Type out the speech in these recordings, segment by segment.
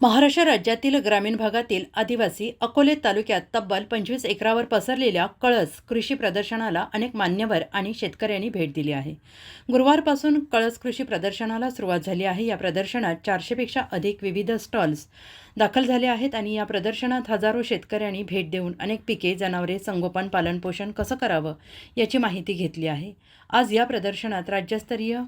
महाराष्ट्र राज्यातील ग्रामीण भागातील आदिवासी अकोले तालुक्यात तब्बल पंचवीस एकरावर पसरलेल्या कळस कृषी प्रदर्शनाला अनेक मान्यवर आणि शेतकऱ्यांनी भेट दिली आहे. गुरुवारपासून कळस कृषी प्रदर्शनाला सुरुवात झाली आहे. या प्रदर्शनात चारशेपेक्षा अधिक विविध स्टॉल्स दाखल झाले आहेत आणि या प्रदर्शनात हजारो शेतकऱ्यांनी भेट देऊन अनेक पिके जनावरे संगोपन पालनपोषण कसं करावं याची माहिती घेतली आहे. आज या प्रदर्शनात राज्यस्तरीय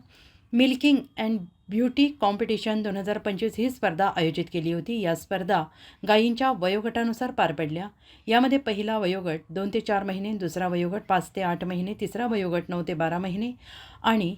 मिल्किंग अँड ब्युटी कॉम्पिटिशन दोन हजार पंचवीस ही स्पर्धा आयोजित केली होती. या स्पर्धा गायींच्या वयोगटानुसार पार पडल्या. यामध्ये पहिला वयोगट दोन ते चार महिने दुसरा वयोगट पाच ते आठ महिने तिसरा वयोगट नऊ ते बारा महिने आणि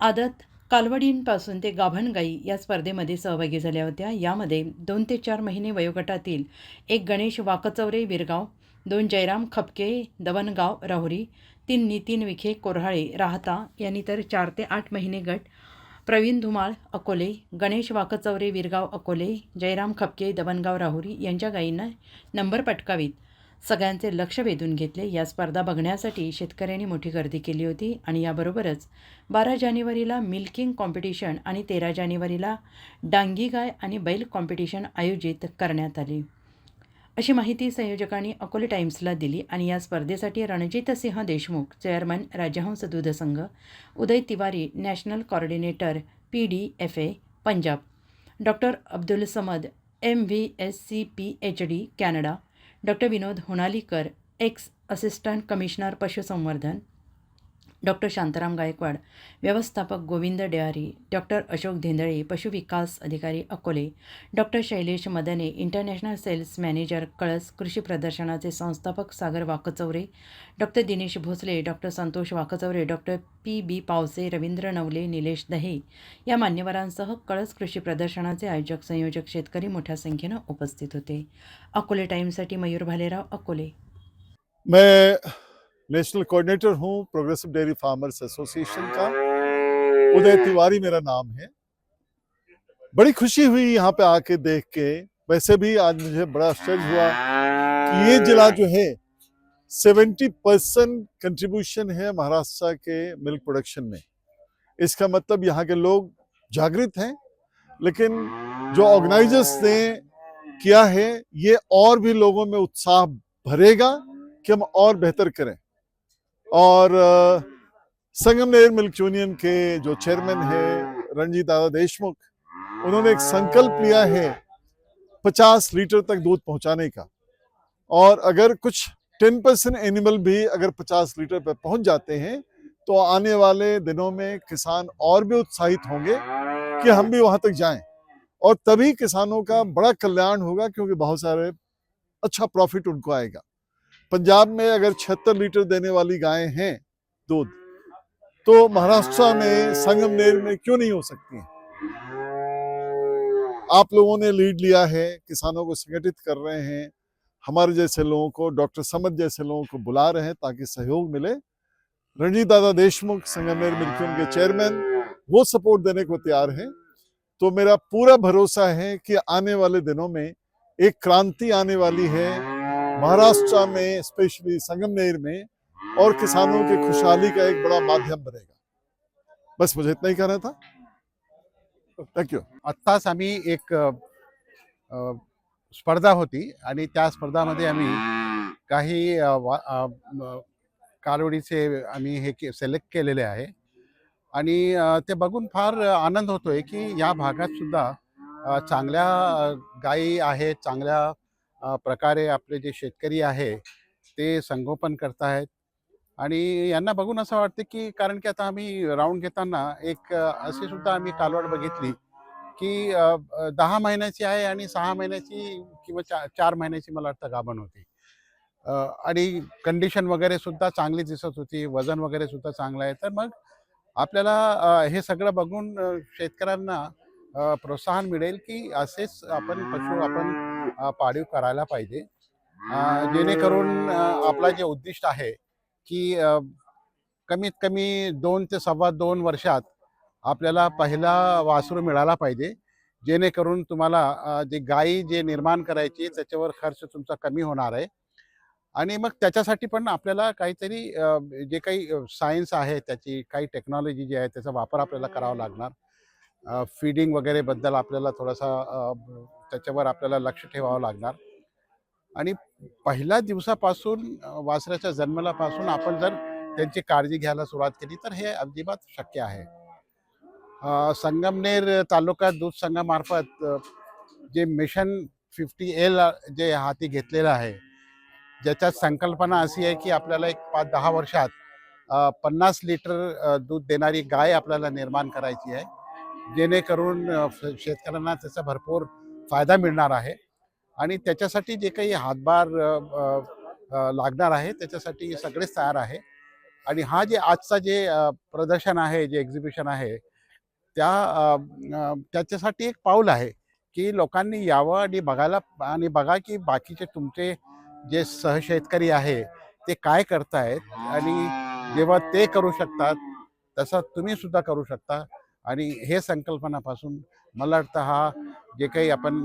आदत कालवडींपासून ते गाभण या स्पर्धेमध्ये सहभागी झाल्या होत्या. यामध्ये दोन ते चार महिने वयोगटातील एक गणेश वाकचौरे विरगाव दोन जयराम खपके दवनगाव राहुरी तीन नितीन विखे कोरहाळे राहता यांनी तर चार ते आठ महिने गट प्रवीण धुमाळ अकोले गणेश वाकचौरे विरगाव अकोले जयराम खपके दबनगाव राहुरी यांच्या गायींना नंबर पटकावीत. सगळ्यांचे लक्ष वेधून घेतले. या स्पर्धा बघण्यासाठी शेतकऱ्यांनी मोठी गर्दी केली होती आणि याबरोबरच बारा जानेवारीला मिल्किंग कॉम्पिटिशन आणि तेरा जानेवारीला डांगी गाय आणि बैल कॉम्पिटिशन आयोजित करण्यात आली. अशी माहिती संयोजकांनी अकोले टाइम्सला दिली आणि या स्पर्धेसाठी Ranjitsinh Deshmukh chairman Rajhans Doodh Sangh Uday Tiwari national coordinator P D F A Punjab. Doctor Abdul Samad M V S C P H D Canada. Doctor Vinod Honalikar ex assistant commissioner पशुसंवर्धन डॉक्टर शांताराम गायकवाड व्यवस्थापक Govind Dehari doctor Ashok Dhendale पशुविकास अधिकारी Akole doctor Shailesh Madane international sales manager Kalas कृषी प्रदर्शनाचे संस्थापक Sagar Wakchaure doctor Dinesh Bhosale doctor Santosh Wakchaure doctor P. B. Pawase Ravindra Navale Nilesh Dahe या मान्यवरांसह कळस कृषी प्रदर्शनाचे आयोजक संयोजक शेतकरी मोठ्या संख्येनं उपस्थित होते. अकोले टाईमसाठी मयूर भालेराव अकोले. मैं नेशनल कोऑर्डिनेटर हूँ, प्रोग्रेसिव डेयरी फार्मर्स एसोसिएशन का। उदय तिवारी मेरा नाम है। बड़ी खुशी हुई यहाँ पे आके देख के। वैसे भी आज मुझे बड़ा आश्चर्य हुआ कि ये जिला जो है 70 परसेंट कंट्रीब्यूशन है महाराष्ट्र के मिल्क प्रोडक्शन में। इसका मतलब यहाँ के लोग जागृत हैं, लेकिन जो ऑर्गेनाइजर्स ने किया है, ये और भी लोगों में उत्साह भरेगा कि हम और बेहतर करें। और संगम नेर मिल्क यूनियन के जो चेयरमैन है, रणजीत दादा देशमुख, उन्होंने एक संकल्प लिया है 50 लीटर तक दूध पहुँचाने का। और अगर कुछ 10 परसेंट एनिमल भी अगर 50 लीटर पर पहुँच जाते हैं तो आने वाले दिनों में किसान और भी उत्साहित होंगे कि हम भी वहाँ तक जाएँ। और तभी किसानों का बड़ा कल्याण होगा, क्योंकि बहुत सारे अच्छा प्रॉफिट उनको आएगा। पंजाब में अगर छिहत्तर लीटर देने वाली गायें हैं, दूध तो महाराष्ट्र में संगमनेर में क्यों नहीं हो सकती है? आप लोगों ने लीड लिया है, किसानों को संगठित कर रहे हैं, हमारे जैसे लोगों को, डॉक्टर समद जैसे लोगों को बुला रहे हैं ताकि सहयोग मिले रणजीत दादा देशमुख, संगमनेर मिल्कियन के चेयरमैन, वो सपोर्ट देने को तैयार हैं तो मेरा पूरा भरोसा है कि आने वाले दिनों में एक क्रांति आने वाली है महाराष्ट्र में स्पेशली संगमनेर में और किसानों की खुशहाली का एक बड़ा माध्यम बनेगा। बस मुझे इतना ही कहना था। थैंक यू आत्ताच आम्ही एक स्पर्धा होती आणि त्या स्पर्धामध्ये आम्ही काही वा- कालवडीचे आम्ही हे के सिलेक्ट केलेले आहे. आणि ते बघून फार आनंद होतोय की या भागात सुद्धा चांगल्या गायी आहेत चांगल्या प्रकारे आपले जे शेतकरी आहे ते संगोपन करतायत आणि यांना बघून असं वाटतं की कारण की आता आम्ही राऊंड घेताना एक असे अशी सुद्धा आम्ही कालवड बघितली की दहा महिन्याची आहे आणि सहा महिन्याची किंवा चा चार महिन्याची मला वाटतं गाभण होती. आणि कंडिशन वगैरे सुद्धा चांगली दिसत होती वजन वगैरे सुद्धा चांगलं आहे. तर मग आपल्याला हे सगळं बघून शेतकऱ्यांना प्रोत्साहन मिळेल की असेच आपण पशु आपण पाळीव करायला पाहिजे. जेणेकरून आपला जे उद्दिष्ट आहे की कमीत कमी दोन ते सव्वा दोन वर्षात आपल्याला पहिला वासरू मिळाला पाहिजे. जेणेकरून तुम्हाला जे गायी जे निर्माण करायची त्याच्यावर खर्च तुमचा कमी होणार आहे. आणि मग त्याच्यासाठी पण आपल्याला काहीतरी जे काही सायन्स आहे त्याची काही टेक्नॉलॉजी जी आहे त्याचा वापर आपल्याला करावा लागणार. फिडिंग वगैरे बद्दल आपल्याला थोडासा त्याच्यावर आपल्याला लक्ष ठेवावं लागणार. आणि पहिल्या दिवसापासून वासऱ्याच्या वासराच्या जन्मलापासून आपण जर त्यांची काळजी घ्यायला सुरुवात केली तर हे अजिबात शक्य आहे. संगमनेर तालुका दूध संघामार्फत जे मिशन फिफ्टी एल जे हाती घेतलेलं आहे ज्याच्यात संकल्पना अशी आहे की आपल्याला एक पाच दहा वर्षात पन्नास लिटर दूध देणारी गाय आपल्याला निर्माण करायची आहे. जेणेकरून शेतकऱ्यांना त्याचा भरपूर फायदा मिळणार आहे. आणि त्याच्यासाठी जे काही हातभार लागणार आहे त्याच्यासाठी सगळेच तयार आहे. आणि हा जे आजचा जे प्रदर्शन आहे जे एक्झिबिशन आहे त्या त्याच्यासाठी एक पाऊल आहे की लोकांनी यावं आणि बघायला आणि बघा की बाकीचे तुमचे जे सहशेतकरी आहे ते काय करतायत आणि जेव्हा ते करू शकतात तसं तुम्ही सुद्धा करू शकता. आणि हे संकल्पनापासून मला वाटतं हा जे काही आपण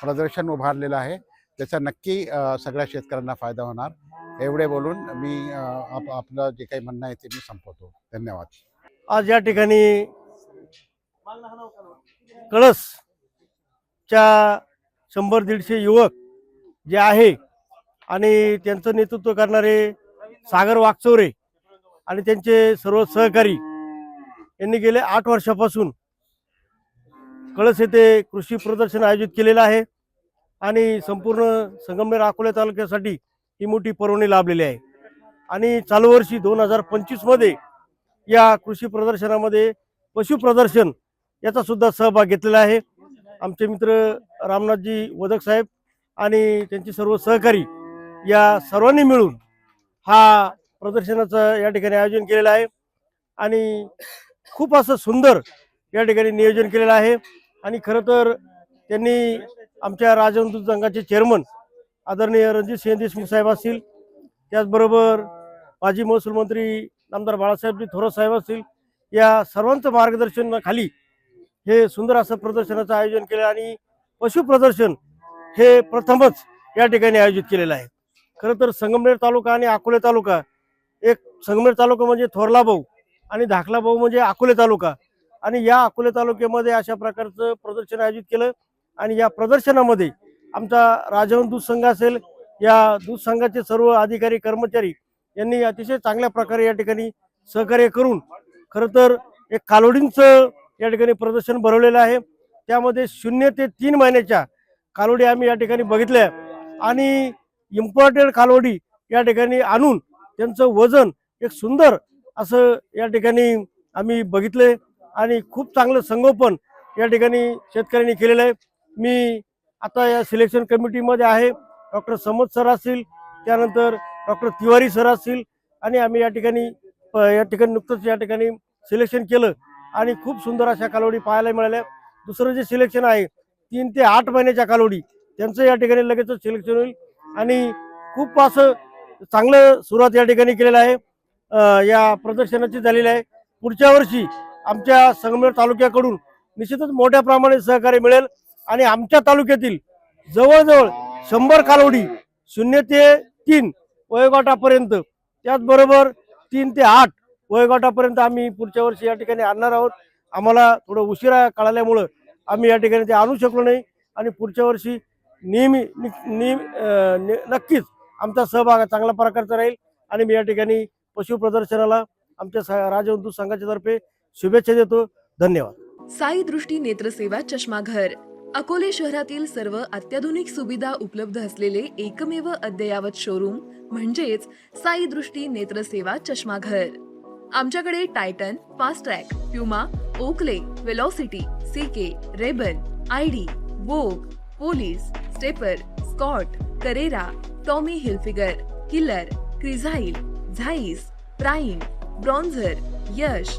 प्रदर्शन उभारलेलं आहे त्याचा नक्की सगळ्या शेतकऱ्यांना फायदा होणार. एवढे बोलून मी आप आपलं जे काही म्हणणं आहे ते मी संपवतो. धन्यवाद. आज या ठिकाणी कळसच्या शंभर दीडशे युवक जे आहे आणि त्यांचं नेतृत्व करणारे सागर वागचौरे आणि त्यांचे सर्व सहकारी यांनी गेले आठ वर्षापासून कळस येथे कृषी प्रदर्शन आयोजित केलेलं आहे आणि संपूर्ण संगमनेर अकोला तालुक्यासाठी ही मोठी पर्वणी लाभलेली आहे. आणि चालू वर्षी दोन हजार पंचवीसमध्ये या कृषी प्रदर्शनामध्ये पशु प्रदर्शन याचा सुद्धा सहभाग घेतलेला आहे. आमचे मित्र रामनाथजी वदक साहेब आणि त्यांचे सर्व सहकारी या सर्वांनी मिळून हा प्रदर्शनाचं या ठिकाणी आयोजन केलेलं आहे. आणि खूप असं सुंदर या ठिकाणी नियोजन केलेलं आहे. आणि खरं तर त्यांनी आमच्या राजवंतू संघाचे चेअरमन आदरणीय रणजित सिंह देशमुख साहेब असतील त्याचबरोबर माजी महसूल मंत्री आमदार बाळासाहेबजी थोरात साहेब असतील या सर्वांचं मार्गदर्शनाखाली हे सुंदर असं प्रदर्शनाचं आयोजन केलं आणि पशु प्रदर्शन हे प्रथमच या ठिकाणी आयोजित केलेलं आहे. खरं तर संगमनेर तालुका आणि अकोले तालुका एक संगमनेर तालुका म्हणजे थोरला भाऊ आणि धाकला भाऊ म्हणजे अकोले तालुका आणि या अकोले तालुक्यामध्ये अशा प्रकारचं प्रदर्शन आयोजित केलं. आणि या प्रदर्शनामध्ये आमचा राजहंस दूध संघ असेल या दूध संघाचे सर्व अधिकारी कर्मचारी यांनी अतिशय चांगल्या प्रकारे या ठिकाणी सहकार्य करून खरं तर एक कालोडींचं या ठिकाणी प्रदर्शन भरवलेलं आहे. त्यामध्ये शून्य ते तीन महिन्याच्या कालोडी आम्ही या ठिकाणी बघितल्या. आणि इम्पॉर्टेड कालोडी या ठिकाणी आणून त्यांचं वजन एक सुंदर असं या ठिकाणी आम्ही बघितले आणि खूप चांगलं संगोपन या ठिकाणी शेतकऱ्यांनी केलेलं आहे. मी आता या सिलेक्शन कमिटीमध्ये आहे. डॉक्टर समद सर असतील त्यानंतर डॉक्टर तिवारी सर असतील आणि आम्ही या ठिकाणी प- या ठिकाणी नुकतंच या ठिकाणी सिलेक्शन केलं आणि खूप सुंदर अशा कालोडी पाहायला मिळाल्या. दुसरं जे सिलेक्शन आहे तीन ते आठ महिन्याच्या कालोडी त्यांचं या ठिकाणी लगेचच सिलेक्शन होईल. आणि खूप असं चांगलं सुरुवात या ठिकाणी केलेलं आहे. या प्रदर्शनाची झालेली आहे. पुढच्या वर्षी आमच्या संगमेर तालुक्याकडून निश्चितच मोठ्या प्रमाणात सहकार्य मिळेल. आणि आमच्या तालुक्यातील जवळजवळ शंभर कालोडी शून्य ते तीन वयोगटापर्यंत त्याचबरोबर तीन ते आठ वयोगटापर्यंत आम्ही पुढच्या वर्षी या ठिकाणी आणणार आहोत. आम्हाला थोडं उशिरा कळाल्यामुळं आम्ही या ठिकाणी ते आणू शकलो नाही. आणि पुढच्या वर्षी नेहमी नि- नेहमी नक्कीच आमचा सहभाग चांगल्या प्रकारचा राहील. आणि मी या ठिकाणी पशु प्रदर्शनाला आमच्या स- राजवंतू संघाच्या तर्फे शुभेच्छा देतो. धन्यवाद. साई दृष्टी नेत्रसेवा चष्माघर. अकोले शहरातील सर्व अत्याधुनिक सुविधा उपलब्ध असलेले एकमेव अद्ययावत शोरूम म्हणजेच साई दृष्टी नेत्रसेवा चष्माघर. आमच्याकडे Titan Fastrack Puma Oakley Velocity CK Ray Ban ID Vogue Police Stepper Scott Carrera Tommy Hilfiger Killer Crizal Zeiss Prime Bronzer Yash